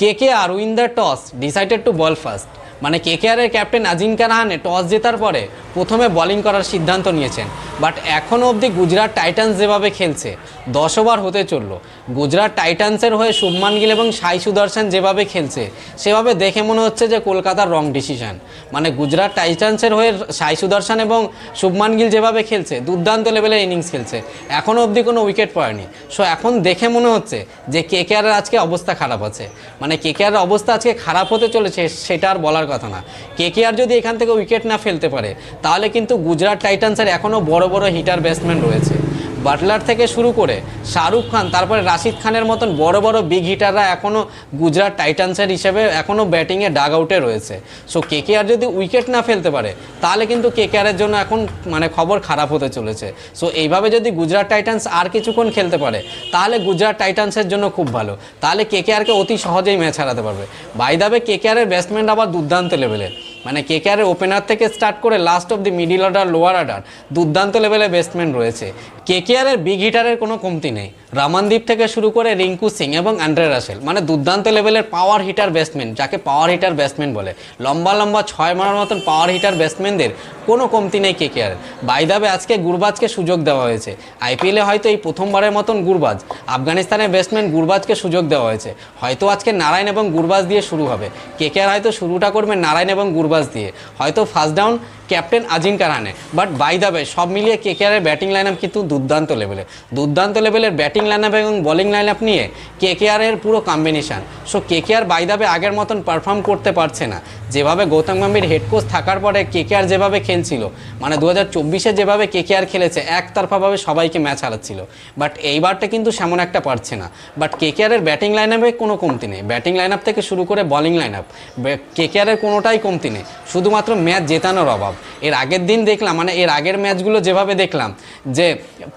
KKR win the toss, decided to bowl first. মানে কেকেআরের captain Ajinkya Rahane toss জেতার পরে প্রথমে বলিং করার সিদ্ধান্ত নিয়েছেন বাট এখনও অবধি গুজরাট টাইটান্স যেভাবে খেলছে দশ ওভার হতে চলল গুজরাট টাইটান্সের হয়ে শুভমান গিল এবং সাই সুদর্শন যেভাবে খেলছে সেভাবে দেখে মনে হচ্ছে যে কলকাতার রং ডিসিশান মানে গুজরাট টাইটান্সের হয়ে সাই সুদর্শন এবং শুভমান গিল যেভাবে খেলছে দুর্দান্ত লেভেলের ইনিংস খেলছে এখনও অবধি কোনো উইকেট পড়েনি সো এখন দেখে মনে হচ্ছে যে কেকেআরের আজকে অবস্থা খারাপ আছে মানে কেকেআরের অবস্থা আজকে খারাপ হতে চলেছে সেটা আর বলার কথা না কে কে আর যদি এখান থেকে উইকেট না ফেলতে পারে তাহলে কিন্তু গুজরাট টাইটান্সের এখনও বড় বড় হিটার ব্যাটসম্যান রয়েছে বাটলার থেকে শুরু করে শাহরুখ খান তারপরে রাশিদ খানের মতন বড় বড় বিগ হিটাররা এখনও গুজরাট টাইটান্সের হিসেবে এখনও ব্যাটিংয়ে ডাগ আউটে রয়েছে সো কেকেআর যদি উইকেট না ফেলতে পারে তাহলে কিন্তু কেকেআরের জন্য এখন মানে খবর খারাপ হতে চলেছে সো এইভাবে যদি গুজরাট টাইটান্স আর কিছুক্ষণ খেলতে পারে তাহলে গুজরাট টাইটান্সের জন্য খুব ভালো তাহলে কেকেআরকে অতি সহজেই ম্যাচ হারাতে পারবে বাইদাবে কেকেআরের ব্যাটসম্যান আবার দুর্দান্ত লেভেলের মানে কে কে আর ওপেনার থেকে স্টার্ট করে last of the middle order lower order দুর্দান্ত লেভেলে ব্যাটসম্যান রয়েছে কে কে কেকেআরের বিগ হিটারের কোনো কমতি নেই রামানদীপ থেকে শুরু করে রিঙ্কু সিং এবং অ্যান্ড্রে রাসেল মানে দুর্দান্ত লেভেলের পাওয়ার হিটার ব্যাটসম্যান যাকে পাওয়ার হিটার ব্যাটসম্যান বলে লম্বা লম্বা ছয় মারার মতন পাওয়ার হিটার ব্যাটসম্যানদের কোনো কমতি নেই কেকেআর বাইদাবে আজকে গুরবাজকে সুযোগ দেওয়া হয়েছে আইপিএলে হয়তো এই প্রথমবারের মতন গুরবাজ আফগানিস্তানের ব্যাটসম্যান গুরবাজকে সুযোগ দেওয়া হয়েছে হয়তো আজকে নারায়ণ এবং গুরবাজ দিয়ে শুরু হবে কেকেআর হয়তো শুরুটা করবে নারায়ণ এবং গুরবাজ দিয়ে হয়তো ফার্স্ট ডাউন ক্যাপ্টেন আজিঙ্কা রানে বাট বাই দ্য ওয়ে সব মিলিয়ে কে আরের ব্যাটিং লাইন আপ কিন্তু দুর্দান্ত লেভেলে দুর্দান্ত লেভেলের ব্যাটিং লাইন আপ এবং বোলিং লাইন আপ নিয়ে কে কে আরের পুরো কম্বিনেশান সো আর বাই দ্য ওয়ে আগের মতন পারফর্ম করতে পারছে না যেভাবে গৌতম গম্ভীর হেড কোচ থাকার পরে কে কে আর যেভাবে খেলছিল মানে দু হাজার চব্বিশে যেভাবে কে কে আর খেলেছে একতরফাভাবে সবাইকে ম্যাচ হারাচ্ছিল বাট এইবারটা কিন্তু সেমন একটা পারছে না বাট কে আরের ব্যাটিং লাইন আপে কোনো কমতি নেই ব্যাটিং লাইন আপ থেকে শুরু করে bowling line up K K আরের কোনোটাই কমতি নেই শুধুমাত্র ম্যাচ জেতানোর অভাব এর আগের দিন দেখলাম মানে এর আগের ম্যাচগুলো যেভাবে দেখলাম যে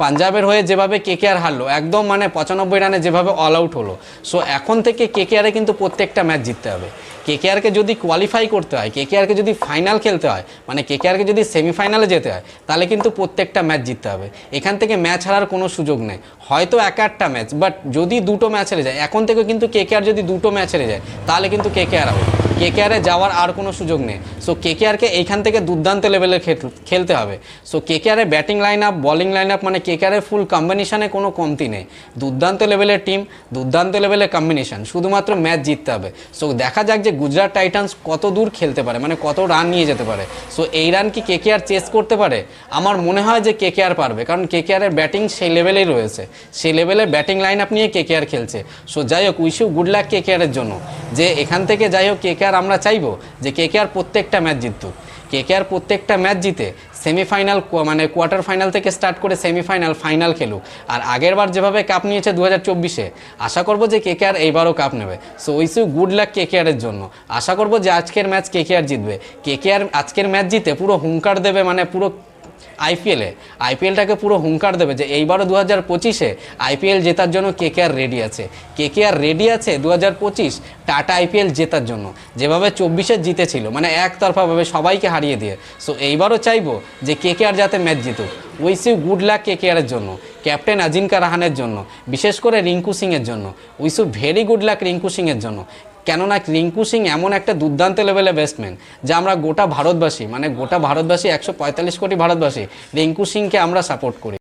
পাঞ্জাবের হয়ে যেভাবে আর হারলো একদম মানে পঁচানব্বই রানে যেভাবে অল আউট হলো সো এখন থেকে আরে কিন্তু প্রত্যেকটা ম্যাচ জিততে হবে আরকে যদি কোয়ালিফাই করতে হয় আরকে যদি ফাইনাল খেলতে হয় মানে আরকে যদি সেমিফাইনালে যেতে হয় তাহলে কিন্তু প্রত্যেকটা ম্যাচ জিততে হবে এখান থেকে ম্যাচ হারার কোনো সুযোগ নেই হয়তো এক আটটা ম্যাচ বাট যদি দুটো ম্যাচ হেরে যায় এখন থেকে কিন্তু আর যদি দুটো ম্যাচ হেরে যায় তাহলে কিন্তু আর আউট কেকেআরে যাওয়ার আর কোনো সুযোগ নেই সো কেকেআরকে এইখান থেকে দুর্দান্ত লেভেলে খেলতে হবে so কেকেআরে batting line up bowling line up মানে কেকেআরে ফুল কম্বিনেশানে কোনো কমতি নেই দুর্দান্ত লেভেলের টিম দুর্দান্ত লেভেলের কম্বিনেশান শুধুমাত্র ম্যাচ জিততে হবে সো দেখা যাক যে গুজরাট টাইটান্স কত দূর খেলতে পারে মানে কত রান নিয়ে যেতে পারে সো এই রান কি কেকেআর চেস করতে পারে আমার মনে হয় যে কেকেআর পারবে কারণ কেকেআরের ব্যাটিং সেই লেভেলেই রয়েছে সেই লেভেলের ব্যাটিং লাইন আপ নিয়ে কেকেআর খেলছে সো যাই হোক উইশ গুড লাক কেকেআরের জন্য যে এখান থেকে যাই হোক কেকেআর কেকেআর আমরা চাইব যে কেকেআর প্রত্যেকটা ম্যাচ কে কেকেআর প্রত্যেকটা ম্যাচ জিতে সেমিফাইনাল মানে কোয়ার্টার ফাইনাল থেকে স্টার্ট করে সেমিফাইনাল ফাইনাল খেলুক আর আগের বার যেভাবে কাপ নিয়েছে দু হাজার চব্বিশে আশা করবো যে কেকেআর এইবারও কাপ নেবে so wish you good luck কেকেআরের জন্য আশা করবো যে আজকের ম্যাচ কেকেআর জিতবে কেকেআর আজকের ম্যাচ জিতে পুরো হুঙ্কার দেবে মানে পুরো আইপিএলে আইপিএলটাকে পুরো হুঙ্কার দেবে যে এইবারও দু হাজার পঁচিশে আইপিএল জেতার জন্য কে কে আর রেডি আছে কে কে আর রেডি আছে দু হাজার পঁচিশ টাটা আইপিএল জেতার জন্য যেভাবে চব্বিশে জিতেছিল মানে একতরফাভাবে সবাইকে হারিয়ে দিয়ে সো এইবারও চাইবো যে কে কে আর যাতে match জিতুক wish you good luck K K আরের জন্য ক্যাপ্টেন আজিঙ্কা রাহানের জন্য বিশেষ করে রিঙ্কু সিংয়ের জন্য উইস সু ভেরি গুড লাক রিঙ্কু সিংয়ের জন্য কেননা রিঙ্কু সিং এমন একটা দুর্দান্ত লেভেলের ব্যাটসম্যান যা আমরা গোটা ভারতবাসী মানে গোটা ভারতবাসী একশো কোটি ভারতবাসী রিঙ্কু সিংকে আমরা সাপোর্ট করি